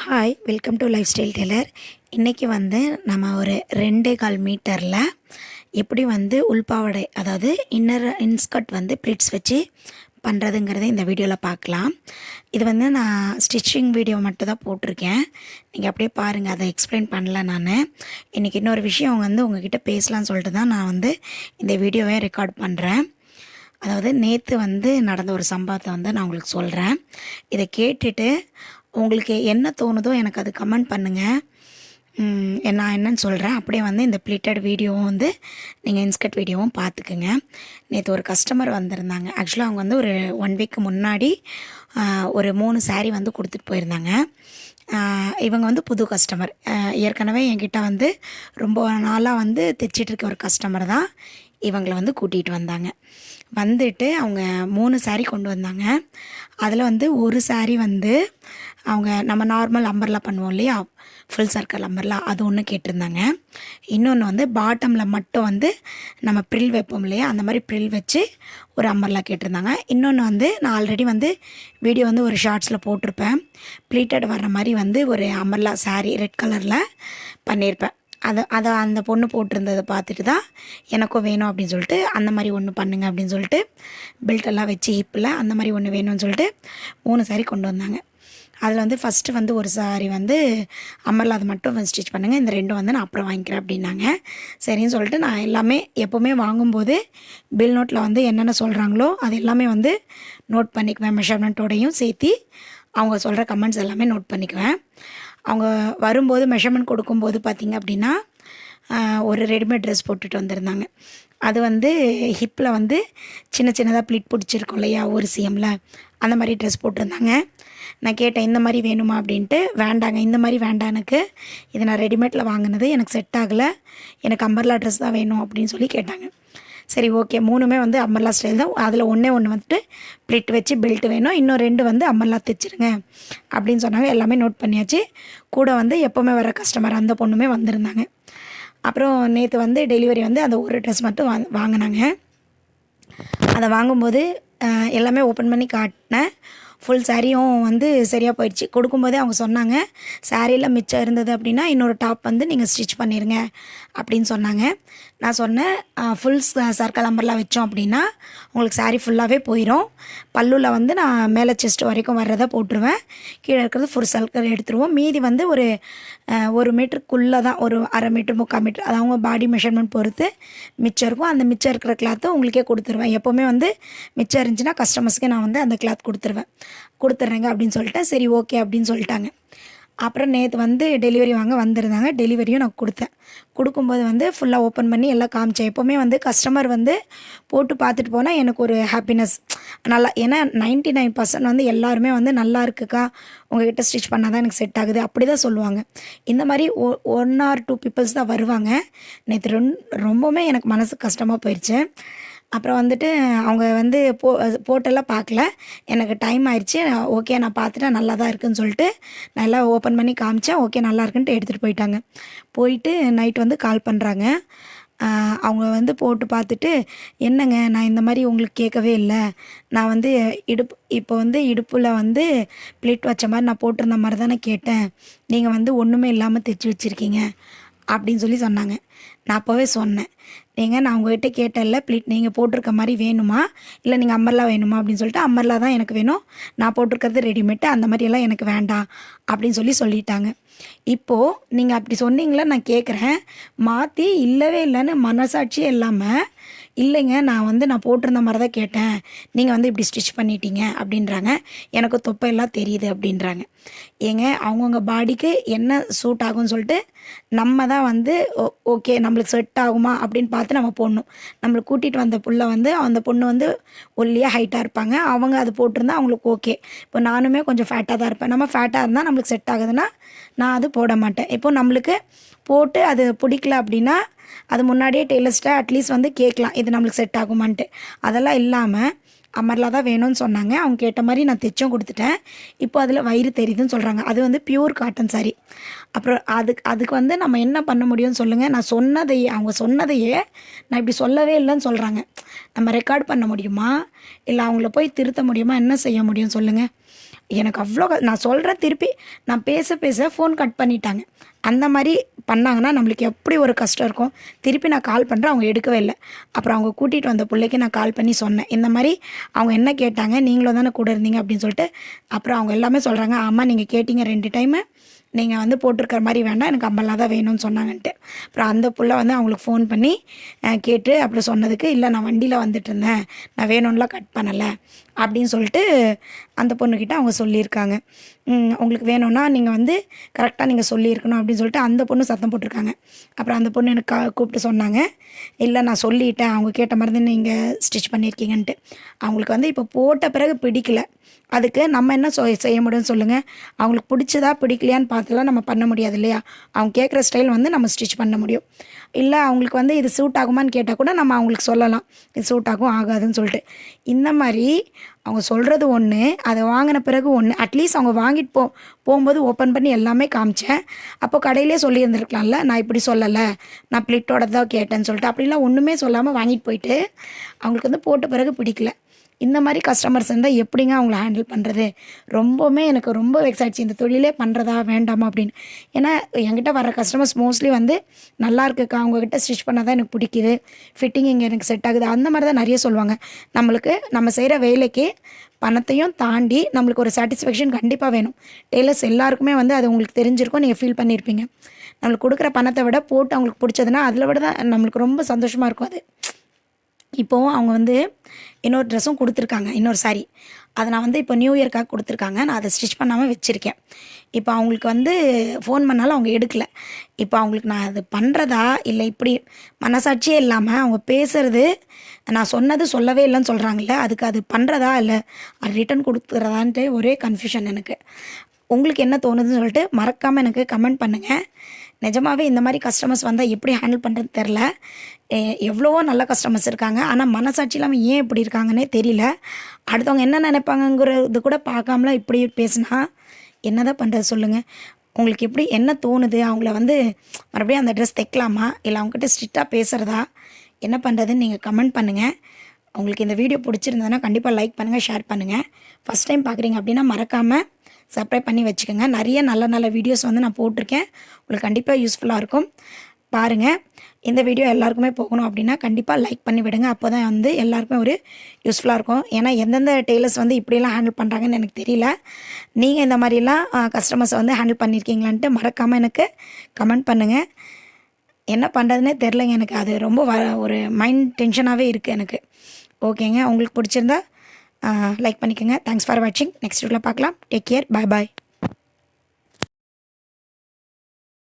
Hi welcome to lifestyle tailor இன்றைக்கி வந்து நம்ம ஒரு ரெண்டே கால் மீட்டரில் எப்படி வந்து உள்பாவடை அதாவது இன்னர் இன்ஸ்கர்ட் வந்து ப்ளிட்ஸ் வச்சு பண்ணுறதுங்கிறத இந்த வீடியோவில் பார்க்கலாம். இது வந்து நான் ஸ்டிச்சிங் வீடியோ மட்டும் தான் போட்டிருக்கேன். நீங்கள் அப்படியே பாருங்கள் அதை எக்ஸ்பிளைன் பண்ணல நான். இன்றைக்கி இன்னொரு விஷயம் வந்து உங்ககிட்ட பேசலாம்னு சொல்லிட்டு தான் நான் வந்து இந்த வீடியோவை ரெக்கார்ட் பண்ணுறேன் அதாவது நேற்று வந்து நடந்த ஒரு சம்பவத்தை வந்து நான் உங்களுக்கு சொல்கிறேன் இதை கேட்டுட்டு உங்களுக்கு என்ன தோணுதோ எனக்கு அது கமெண்ட் பண்ணுங்கள் நான் என்னன்னு சொல்கிறேன் அப்படியே வந்து இந்த ப்ளீட்டட் வீடியோவும் வந்து நீங்கள் இன்ஸ்கர்ட் வீடியோவும் பார்த்துக்குங்க. நேற்று ஒரு கஸ்டமர் வந்திருந்தாங்க. ஆக்சுவலாக அவங்க வந்து ஒரு ஒன் வீக் முன்னாடி ஒரு மூணு சாரீ வந்து கொடுத்துட்டு போயிருந்தாங்க. இவங்க வந்து புது கஸ்டமர் ஏற்கனவே என்கிட்ட வந்து ரொம்ப நாளாக வந்து தைச்சிட்ருக்க ஒரு கஸ்டமர் தான். இவங்களை வந்து கூட்டிகிட்டு வந்தாங்க. வந்துட்டு அவங்க மூணு saree கொண்டு வந்தாங்க. அதில் வந்து ஒரு saree வந்து அவங்க நம்ம நார்மல் அம்பர்லா பண்ணுவோம் இல்லையா? ஃபுல் சர்க்கிள் அம்பர்லா அது ஒன்று கேட்டிருந்தாங்க. இன்னொன்று வந்து பாட்டமில் மட்டும் வந்து நம்ம ப்ரில் வைப்போம் இல்லையா? அந்த மாதிரி ப்ரில் வச்சு ஒரு அம்பர்லா கேட்டிருந்தாங்க. இன்னொன்று வந்து நான் ஆல்ரெடி வந்து வீடியோ வந்து ஒரு ஷார்ட்ஸில் போட்டிருப்பேன். ப்ளீட்டட் வர்ற மாதிரி வந்து ஒரு அம்பர்லா saree ரெட் கலரில் பண்ணியிருப்பேன் அதை அதை அந்த பொண்ணு போட்டிருந்ததை பார்த்துட்டு தான் எனக்கும் வேணும் அப்படின்னு சொல்லிட்டு அந்த மாதிரி ஒன்று பண்ணுங்க அப்படின்னு சொல்லிட்டு பெல்ட்டெல்லாம் வச்சு ஹிப்பில் அந்த மாதிரி ஒன்று வேணும்னு சொல்லிட்டு மூணு சாரி கொண்டு வந்தாங்க. அதில் வந்து ஃபஸ்ட்டு வந்து ஒரு சாரி வந்து அம்மரில் அதை மட்டும் ஸ்டிச் பண்ணுங்கள் இந்த ரெண்டும் வந்து நான் அப்புறம் வாங்கிக்கிறேன் அப்படின்னாங்க. சரின்னு சொல்லிட்டு நான் எல்லாமே எப்போவுமே வாங்கும்போது பில் நோட்டில் வந்து என்னென்ன சொல்கிறாங்களோ அது எல்லாமே வந்து நோட் பண்ணிக்குவேன் மெஷர்மெண்ட்டோடையும் சேர்த்து அவங்க சொல்கிற கமெண்ட்ஸ் எல்லாமே நோட் பண்ணிக்குவேன். அவங்க வரும்போது மெஷர்மெண்ட் கொடுக்கும்போது பார்த்திங்க அப்படின்னா ஒரு ரெடிமேட் ட்ரெஸ் போட்டுட்டு வந்திருந்தாங்க. அது வந்து ஹிப்பில் வந்து சின்ன சின்னதாக ப்ளிட் பிடிச்சிருக்கும் இல்லையா ஒரு சிஎம்மில் அந்த மாதிரி ட்ரெஸ் போட்டிருந்தாங்க. நான் கேட்டேன் இந்த மாதிரி வேணுமா? அப்படின்ட்டு வேண்டாங்க இந்த மாதிரி வேண்டாம் எனக்கு. இது நான் ரெடிமேட்டில் வாங்கினது எனக்கு செட் ஆகலை. எனக்கு அம்பர்லா ட்ரெஸ் தான் வேணும் அப்படின்னு சொல்லி கேட்டாங்க. சரி ஓகே மூணுமே வந்து அம்மர்லா ஸ்டைல் தான். அதில் ஒன்றே ஒன்று வந்துட்டு ப்ளிட் வச்சு பெல்ட் வேணும். இன்னும் ரெண்டு வந்து அம்மர்லா தைச்சிருங்க. அப்படின்னு சொன்னாங்க. எல்லாமே நோட் பண்ணியாச்சு. கூட வந்து எப்போவுமே வர கஸ்டமர் அந்த பொண்ணுமே வந்திருந்தாங்க. அப்புறம் நேற்று வந்து டெலிவரி வந்து அந்த ஒரு ட்ரெஸ் மட்டும் வாங்க வாங்கினாங்க. அதை வாங்கும்போது எல்லாமே ஓப்பன் பண்ணி காட்டினேன் ஃபுல் சாரியும் வந்து சரியாக போயிடுச்சு. கொடுக்கும்போதே அவங்க சொன்னாங்க சாரியில் மிச்சம் இருந்தது அப்படின்னா இன்னொரு டாப் வந்து நீங்கள் ஸ்டிச் பண்ணிடுங்க அப்படின்னு சொன்னாங்க. நான் சொன்னேன் ஃபுல் சர்க்கல் அம்பர்லாம் வச்சோம் அப்படின்னா உங்களுக்கு சாரி ஃபுல்லாகவே போயிடும் பல்லுவில் வந்து நான் மேலே செஸ்ட் வரைக்கும் வர்றதை போட்டுருவேன். கீழே இருக்கிறது ஃபுல் சர்க்கல் எடுத்துருவோம். மீதி வந்து ஒரு ஒரு மீட்டருக்குள்ளே தான் ஒரு அரை மீட்டர் முக்கால் மீட்டர் அது அவங்க பாடி மெஷர்மெண்ட் பொறுத்து மிச்சம் இருக்கும். அந்த மிச்சம் இருக்கிற கிளாத்தை உங்களுக்கே கொடுத்துருவேன். எப்போவுமே வந்து மிச்சம் இருந்துச்சுன்னா கஸ்டமர்ஸ்க்கு நான் வந்து அந்த கிளாத் கொடுத்துருவேன். கொடுத்துட்றேங்க அப்படின்னு சொல்லிட்டேன். சரி ஓகே அப்படின்னு சொல்லிட்டாங்க. அப்புறம் நேற்று வந்து டெலிவரி வாங்க வந்திருந்தாங்க. டெலிவரியும் நான் கொடுத்தேன். கொடுக்கும்போது வந்து ஃபுல்லாக ஓப்பன் பண்ணி எல்லாம் காமிச்சேன். எப்போவுமே வந்து கஸ்டமர் வந்து போட்டு பார்த்துட்டு போனால் எனக்கு ஒரு ஹாப்பினஸ் நல்லா ஏன்னா நைன்ட்டி நைன் பர்சன்ட் வந்து எல்லாருமே வந்து நல்லா இருக்குக்கா. உங்ககிட்ட ஸ்டிச் பண்ணால் தான் எனக்கு செட் ஆகுது. அப்படி தான் சொல்லுவாங்க. இந்த மாதிரி ஒ ஒன் ஆர் டூ பீப்புள்ஸ் தான் வருவாங்க. நேற்று ரொம் ரொம்பவுமே எனக்கு மனசு கஷ்டமாக போயிடுச்சு அப்புறம் வந்துட்டு அவங்க வந்து போ போட்டெல்லாம் பார்க்கல. எனக்கு டைம் ஆயிடுச்சு. ஓகே நான் பார்த்துட்டேன். நல்லா தான் இருக்குன்னு சொல்லிட்டு நல்லா ஓப்பன் பண்ணி காமிச்சேன். ஓகே நல்லா இருக்குன்ட்டு எடுத்துகிட்டு போயிட்டாங்க. போயிட்டு நைட் வந்து கால் பண்ணுறாங்க அவங்க வந்து போட்டு பார்த்துட்டு என்னங்க நான் இந்த மாதிரி உங்களுக்கு கேட்கவே இல்லை. நான் வந்து இடுப்பு இப்போ வந்து இடுப்பில் வந்து பிளேட் வச்ச மாதிரி நான் போட்டிருந்த மாதிரி தானே கேட்டேன். நீங்கள் வந்து ஒன்றுமே இல்லாமல் தைச்சி வச்சுருக்கீங்க. அப்படின்னு சொல்லி சொன்னாங்க. நான் அப்போவே சொன்னேன். நீங்கள் நான் உங்ககிட்ட கேட்டல ப்ளீட் நீங்கள் போட்டிருக்க மாதிரி வேணுமா? இல்லை நீங்கள் அம்மர்லா வேணுமா? அப்படின்னு சொல்லிட்டு அம்மர்லா தான் எனக்கு வேணும். நான் போட்டிருக்கிறது ரெடிமேட்டு அந்த மாதிரியெல்லாம் எனக்கு வேண்டாம் அப்படின்னு சொல்லி சொல்லிட்டாங்க. இப்போது நீங்கள் அப்படி சொன்னீங்களா நான் கேட்குறேன் மாற்றி இல்லவே இல்லைன்னு மனசாட்சியே இல்லாமல் இல்லைங்க நான் வந்து நான் போட்டிருந்த மாதிரி தான் கேட்டேன். நீங்கள் வந்து இப்படி ஸ்டிச் பண்ணிட்டீங்க அப்படின்றாங்க. எனக்கு தொப்பையெல்லாம் தெரியுது அப்படின்றாங்க. ஏங்க அவங்கவுங்க பாடிக்கு என்ன சூட் ஆகும்னு சொல்லிட்டு நம்ம தான் வந்து ஓ- ஓகே நம்மளுக்கு செட் ஆகுமா அப்படின்னு பார்த்து நம்ம போடணும். நம்மளுக்கு கூட்டிகிட்டு வந்த புள்ள வந்து அந்த பொண்ணு வந்து ஒல்லியாக ஹைட்டாக இருப்பாங்க. அவங்க அது போட்டிருந்தா அவங்களுக்கு ஓகே இப்போ நானுமே கொஞ்சம் ஃபேட்டாக தான் இருப்பேன். நம்ம ஃபேட்டாக இருந்தால் நம்மளுக்கு செட் ஆகுதுன்னா நான் அது போட மாட்டேன். இப்போ நம்மளுக்கு போட்டு அது பிடிக்கல அப்படின்னா அது முன்னாடியே டெய்லர்ஸ்ட்டை அட்லீஸ்ட் வந்து கேட்கலாம். இது நம்மளுக்கு செட் ஆகுமான்ட்டு. அதெல்லாம் இல்லாமல் அமர்லா தான் வேணும்னு சொன்னாங்க. அவங்க கேட்ட மாதிரி நான் தைச்சும் கொடுத்துட்டேன். இப்போ அதில் வயிறு தெரியுதுன்னு சொல்கிறாங்க அது வந்து பியூர் காட்டன் சாரி அப்புறம் அதுக்கு அதுக்கு வந்து நம்ம என்ன பண்ண முடியும்னு சொல்லுங்கள் நான் சொன்னதையே அவங்க சொன்னதையே நான் இப்படி சொல்லவே இல்லைன்னு சொல்கிறாங்க நம்ம ரெக்கார்ட் பண்ண முடியுமா? இல்லை அவங்கள போய் திருத்த முடியுமா? என்ன செய்ய முடியும் சொல்லுங்கள் எனக்கு அவ்வளோ க- நான் சொல்கிறேன் திருப்பி நான் பேச பேச ஃபோன் கட் பண்ணிட்டாங்க. அந்த மாதிரி பண்ணாங்கன்னா நம்மளுக்கு எப்படி ஒரு கஷ்டம் இருக்கும்? திருப்பி நான் கால் பண்ணுறேன் அவங்க எடுக்கவே இல்லை. அப்புறம் அவங்க கூட்டிகிட்டு வந்த பிள்ளைக்கு நான் கால் பண்ணி சொன்னேன். இந்த மாதிரி அவங்க என்ன கேட்டாங்க? நீங்களும் தானே கூட இருந்தீங்க அப்படின்னு சொல்லிட்டு அப்புறம் அவங்க எல்லாமே சொல்கிறாங்க ஆமாம் நீங்கள் கேட்டீங்க ரெண்டு டைமு நீங்கள் வந்து போட்டிருக்கிற மாதிரி வேண்டாம் எனக்கு அம்பலாக தான் வேணும்னு சொன்னாங்கன்ட்டு. அப்புறம் அந்த புள்ள வந்து அவங்களுக்கு ஃபோன் பண்ணி கேட்டு அப்படி சொன்னதுக்கு இல்லை நான் வண்டியில் வந்துட்டு இருந்தேன். நான் வேணும்லாம் கட் பண்ணலை. அப்படின்னு சொல்லிட்டு அந்த பொண்ணுக்கிட்ட அவங்க சொல்லியிருக்காங்க. உங்களுக்கு வேணும்னா நீங்கள் வந்து கரெக்டாக நீங்கள் சொல்லியிருக்கணும் அப்படின்னு சொல்லிட்டு அந்த பொண்ணு சத்தம் போட்டிருக்காங்க. அப்புறம் அந்த பொண்ணு எனக்கு கூப்பிட்டு சொன்னாங்க. இல்லை நான் சொல்லிட்டேன். அவங்க கேட்ட மாதிரி தான் நீங்கள் ஸ்டிச் பண்ணியிருக்கீங்கன்ட்டு. அவங்களுக்கு வந்து இப்போ போட்ட பிறகு பிடிக்கல. அதுக்கு நம்ம என்ன சொ செய்ய முடியும்னு சொல்லுங்கள் அவங்களுக்கு பிடிச்சதா பிடிக்கலையான்னு பார்த்துலாம் நம்ம பண்ண முடியாது இல்லையா? அவங்க கேட்குற ஸ்டைல் வந்து நம்ம ஸ்டிச் பண்ண முடியும். இல்லை அவங்களுக்கு வந்து இது சூட் ஆகுமான்னு கேட்டால் கூட நம்ம அவங்களுக்கு சொல்லலாம். இது சூட் ஆகும் ஆகாதுன்னு சொல்லிட்டு. இந்த மாதிரி அவங்க சொல்கிறது ஒன்று அதை வாங்கின பிறகு ஒன்று அட்லீஸ்ட் அவங்க வாங்கிட்டு போ போகும்போது ஓப்பன் பண்ணி எல்லாமே காமிச்சேன். அப்போ கடையிலே சொல்லியிருந்துருக்கலாம்ல நான் இப்படி சொல்லலை நான் பிளிட்டோட தான் கேட்டேன்னு சொல்லிட்டு. அப்படிலாம் ஒன்றுமே சொல்லாமல் வாங்கிட்டு போயிட்டு அவங்களுக்கு வந்து போட்ட பிறகு பிடிக்கல. இந்த மாதிரி கஸ்டமர்ஸ் இருந்தால் எப்படிங்க அவங்கள ஹேண்டில் பண்ணுறது ரொம்பவுமே எனக்கு ரொம்ப வெக்ஸ் ஆகிடுச்சு இந்த தொழிலே பண்ணுறதா வேண்டாமா அப்படின்னு. ஏன்னா என்கிட்ட வர கஸ்டமர்ஸ் மோஸ்ட்லி வந்து நல்லா இருக்குக்கா அவங்கக்கிட்ட ஸ்டிச் பண்ணால் தான் எனக்கு பிடிக்குது. ஃபிட்டிங் இங்கே எனக்கு செட் ஆகுது. அந்த மாதிரி தான் நிறைய சொல்லுவாங்க. நம்மளுக்கு நம்ம செய்கிற வேலைக்கு பணத்தையும் தாண்டி நம்மளுக்கு ஒரு சாட்டிஸ்ஃபேக்ஷன் கண்டிப்பாக வேணும். டெய்லர்ஸ் எல்லாருக்குமே வந்து அது உங்களுக்கு தெரிஞ்சிருக்கும். நீங்கள் ஃபீல் பண்ணியிருப்பீங்க நம்மளுக்கு கொடுக்குற பணத்தை விட போட்டு அவங்களுக்கு பிடிச்சதுன்னா அதில் விட தான் நம்மளுக்கு ரொம்ப சந்தோஷமாக இருக்கும் அது. இப்போது அவங்க வந்து இன்னொரு ட்ரெஸ்ஸும் கொடுத்துருக்காங்க இன்னொரு சாரி அதை நான் வந்து இப்போ நியூ இயர்க்காக கொடுத்துருக்காங்க. நான் அதை ஸ்டிச் பண்ணாமல் வச்சுருக்கேன். இப்போ அவங்களுக்கு வந்து ஃபோன் பண்ணாலும் அவங்க எடுக்கல. இப்போ அவங்களுக்கு நான் அது பண்ணுறதா இல்லை இப்படி மனசாட்சியே இல்லாமல் அவங்க பேசுறது நான் சொன்னது சொல்லவே இல்லைன்னு சொல்கிறாங்கல்ல அதுக்கு அது பண்ணுறதா இல்லை அது ரிட்டன் கொடுத்துறதான்ட்டு ஒரே கன்ஃபியூஷன் எனக்கு. உங்களுக்கு என்ன தோணுதுன்னு சொல்லிட்டு மறக்காமல் எனக்கு கமெண்ட் பண்ணுங்கள் நிஜமாவே இந்த மாதிரி கஸ்டமர்ஸ் வந்தால் எப்படி ஹேண்டில் பண்ணுறது தெரில எவ்வளவோ நல்ல கஸ்டமர்ஸ் இருக்காங்க. ஆனால் மனசாட்சி இல்லாமல் ஏன் இப்படி இருக்காங்கன்னே தெரியல. அடுத்தவங்க என்ன நினைப்பாங்கங்கிறது கூட பார்க்காமல இப்படி பேசினா என்னதான் பண்ணுறது சொல்லுங்கள் உங்களுக்கு எப்படி என்ன தோணுது? அவங்கள வந்து மறுபடியும் அந்த ட்ரெஸ் தைக்கலாமா? இல்லை அவங்ககிட்ட ஸ்ட்ரிக்டாக பேசுகிறதா என்ன பண்ணுறதுன்னு நீங்கள் கமெண்ட் பண்ணுங்கள் உங்களுக்கு இந்த வீடியோ பிடிச்சிருந்ததுன்னா கண்டிப்பாக லைக் பண்ணுங்கள் ஷேர் பண்ணுங்கள் ஃபஸ்ட் டைம் பார்க்குறீங்க அப்படின்னா மறக்காமல் சப்ஸ்கிரைப் பண்ணி வச்சுக்கோங்க. நிறைய நல்ல நல்ல வீடியோஸ் வந்து நான் போட்டிருக்கேன். உங்களுக்கு கண்டிப்பாக யூஸ்ஃபுல்லாக இருக்கும். பாருங்கள் இந்த வீடியோ எல்லாருக்குமே போகணும் அப்படின்னா கண்டிப்பாக லைக் பண்ணி விடுங்க. அப்போ தான் வந்து எல்லாருக்குமே ஒரு யூஸ்ஃபுல்லாக இருக்கும். ஏன்னா எந்தெந்த டெய்லர்ஸ் வந்து இப்படியெல்லாம் ஹேண்டில் பண்ணுறாங்கன்னு எனக்கு தெரியல. நீங்கள் இந்த மாதிரிலாம் கஸ்டமர்ஸை வந்து ஹேண்டில் பண்ணியிருக்கீங்களான்ட்டு மறக்காமல் எனக்கு கமெண்ட் பண்ணுங்கள் என்ன பண்ணுறதுனே தெரிலங்க எனக்கு. அது ரொம்ப வ ஒரு மைண்ட் டென்ஷனாகவே இருக்குது எனக்கு. ஓகேங்க உங்களுக்கு பிடிச்சிருந்தா லைக் பண்ணிக்கோங்க. தேங்க்ஸ் ஃபார் வாட்சிங் நெக்ஸ்ட் வீடியோவில் பார்க்கலாம். டேக் கேர் பாய் பாய்